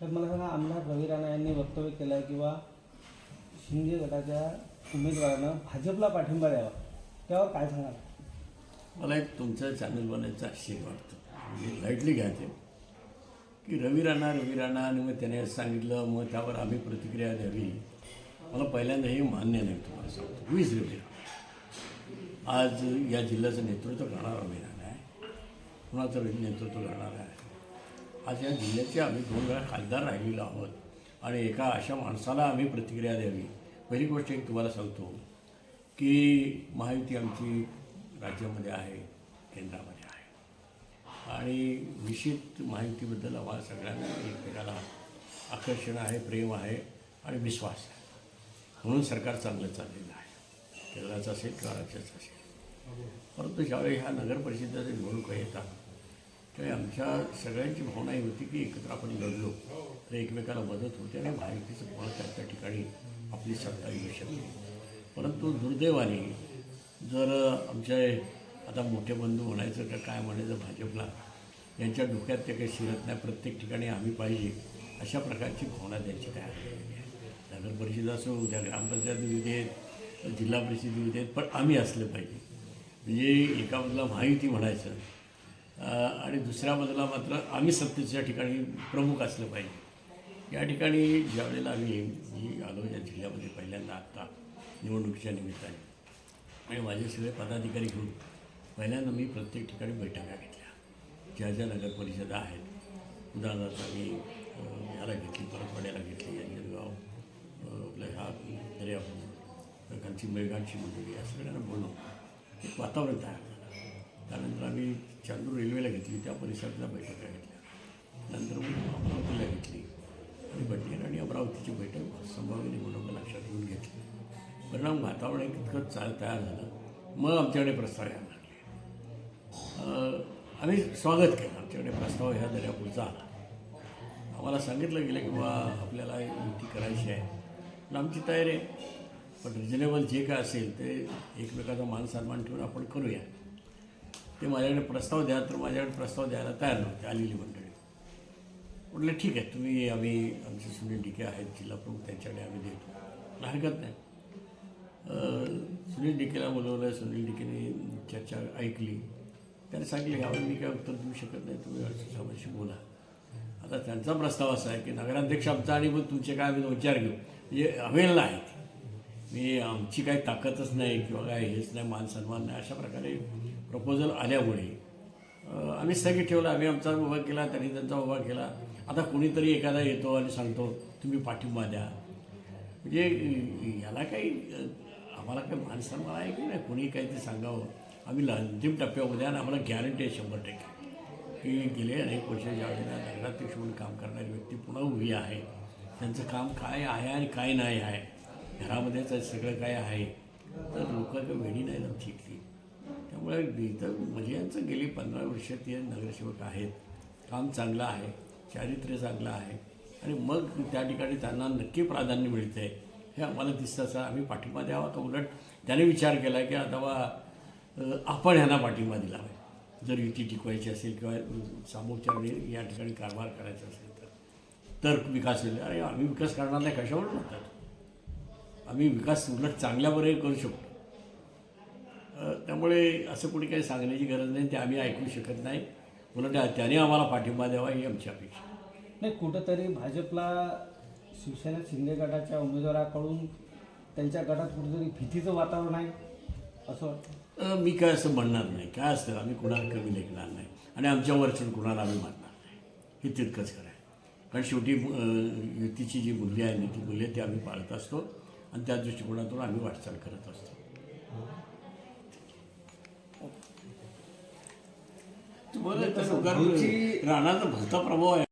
तर मला सांगा आमदार रवी राणा यांनी वक्तव्य केलं आहे किंवा शिंदे गटाच्या उमेदवारानं भाजपला पाठिंबा द्यावा त्यावर काय सांगाल? मला एक तुमचं चॅनल बनायचं आश्चर्य वाटतं. म्हणजे लाईटली घ्यायचे. की रवी राणा रवी राणा आणि मग त्याने सांगितलं मग त्यावर आम्ही प्रतिक्रिया द्यावी. मला पहिल्यांदा हे मान्य नाही तुम्हाला सांगतो. वीस रवी आज या जिल्ह्याचं नेतृत्व करणार रवी राणा आहे. कुणाचं नेतृत्व करणार आहे? आज या जिल्ह्याचे आम्ही दोन वेळा खासदार राहिलेलो आहोत. आणि एका अशा माणसाला आम्ही प्रतिक्रिया द्यावी. पहिली गोष्ट एक तुम्हाला सांगतो की महायुती आमची राज्यामध्ये आहे केंद्रामध्ये आहे. आणि निश्चित माहितीबद्दल आम्हाला सगळ्यांना एकमेकाला आकर्षण आहे प्रेम आहे आणि विश्वास आहे. म्हणून सरकार चांगलं चाललेलं आहे. केंद्राचं असेल किंवा राज्याचं असेल. परंतु ज्यावेळी ह्या नगरपरिषदेच्या निवडणुका येतात त्यावेळी आमच्या सगळ्यांची भावना ही होती की एकत्र आपण लढलो. तर एकमेकाला मदत होते आणि माहितीचं पुन्हा त्या त्या ठिकाणी आपली सत्ता येऊ शकते. परंतु दुर्दैवाने जर आमच्या आता मोठे बंधू म्हणायचं का काय म्हणायचं भाजपला यांच्या डोक्यात ते काही शिरत नाही. प्रत्येक ठिकाणी आम्ही पाहिजे अशा प्रकारची भावना त्यांची तयार झालेली आहे. नगर परिषद असो उद्या ग्रामपंचायत येऊ देत जिल्हा परिषद येऊ देत पण आम्ही असलं पाहिजे. म्हणजे एका बाजूला माहिती म्हणायचं आणि दुसऱ्या बाजूला मात्र आम्ही सत्तेच्या ठिकाणी प्रमुख असलं पाहिजे. या ठिकाणी ज्यावेळेला आम्ही मी आलो या जिल्ह्यामध्ये पहिल्यांदा आत्ता निवडणुकीच्या निमित्ताने. आणि माझे सगळे पदाधिकारी घेऊन पहिल्यांदा मी प्रत्येक ठिकाणी बैठका घेतल्या. ज्या ज्या नगर परिषदा आहेत उदाहरणार्थ आम्ही याला घेतली परतवाड्याला घेतली अंजनगाव अं, आपल्या ह्या दर्यापूर कांची मेळघाटची मंडळी या सगळ्यांना बोललो एक वातावरण तयार त्यानंतर आम्ही चांदूर रेल्वेला घेतली त्या परिसरातल्या बैठका घेतल्या. नंतर मग अमरावतीला घेतली. आणि बटेर आणि अमरावतीची बैठक संभाव्य निवडणुका लक्षात घेऊन घेतली. परिणाम वातावरण एक इतकं चाल तयार झालं. मग आमच्याकडे प्रस्ताव यायला लागले. आम्ही स्वागत केलं. आमच्याकडे प्रस्ताव ह्या दर्यापूरचा आला. आम्हाला सांगितलं गेलं की बा आपल्याला युती करायची आहे. पण आमची तयारी आहे. पण रिजनेबल जे काय असेल ते एकमेकाचा मान सन्मान ठेवून आपण करूया. ते माझ्याकडे प्रस्ताव द्या तर माझ्याकडे प्रस्ताव द्यायला तयार नव्हते आलेली मंडळी. म्हटलं ठीक आहे तुम्ही आम्ही आमचे सुनील डिके आहेत जिल्हा प्रमुख त्यांच्याकडे आम्ही देतो. हरकत नाही. सुनील डिकेला बोलवलं सुनील डिकेने चर्चा ऐकली. त्याने सांगितलं यावर मी काय उत्तर देऊ शकत नाही तुम्ही साहेबांशी बोला. आता त्यांचा प्रस्ताव असा आहे की नगराध्यक्ष आमचा आणि मग तुमचे काय आम्ही विचार घेऊ. म्हणजे अवेलला आहेत मी आमची काही ताकदच नाही किंवा काय हेच नाही मान सन्मान नाही अशा प्रकारे प्रपोजल आल्यामुळे आम्ही स्थगित ठेवला. आम्ही आमचा उभा केला त्यांनी त्यांचा उभा केला. आता कुणीतरी एखादा येतो आणि सांगतो तुम्ही पाठिंबा द्या. म्हणजे याला काही आम्हाला काही मान आहे की नाही कोणी काही ते सांगावं. आम्ही अंतिम टप्प्यामध्ये आणि आम्हाला गॅरंटी आहे शंभर टक्के. की गेले अनेक वर्ष ज्यावेळेला नगराध्यक्ष म्हणून काम करणारी व्यक्ती पुन्हा उभी आहे त्यांचं काम काय आहे आणि काय नाही आहे घरामध्येच सगळं काय आहे तर लोक काही वेळी नाही आमची. इथली इथं म्हणजे यांचं गेली पंधरा वर्ष ते नगरसेवक आहेत. काम चांगलं आहे चारित्र्य चांगलं आहे. आणि मग त्या ठिकाणी त्यांना नक्की प्राधान्य मिळतं आहे हे आम्हाला दिसतं असं आम्ही पाठिंबा द्यावा तर उलट? त्याने विचार केला की आता बा आपण ह्यांना पाठिंबा दिला पाहिजे जर युती टिकवायची असेल किंवा सामोपचाराने या ठिकाणी कारभार करायचा असेल तर. तर विकास होईल. अरे आम्ही विकास करणार नाही कशावर म्हणतात आम्ही विकास उलट चांगल्या करू शकतो. त्यामुळे असं कोणी काही सांगण्याची गरज नाही ते आम्ही ऐकू शकत नाही. उलट त्याने आम्हाला पाठिंबा द्यावा ही आमची अपेक्षा नाही कुठंतरी भाजपला शिवसेना शिंदे गटाच्या उमेदवाराकडून त्यांच्या गटात कुठेतरी भीतीचं वातावरण आहे असं वाटतं? मी काय असं म्हणणार नाही. काय असतं? आम्ही कुणाला कमी लेखणार नाही. आणि आमच्या वरचून कुणाला आम्ही मानणार नाही. हे तितकंच खरं आहे. कारण शेवटी युतीची जी मूल्य आहे नीती मूल्य ते आम्ही पाळत असतो. आणि त्या दृष्टिकोनातून आम्ही वाटचाल करत असतो. तुम्हाला त्या लोकांवर राणाचा भलता प्रभाव आहे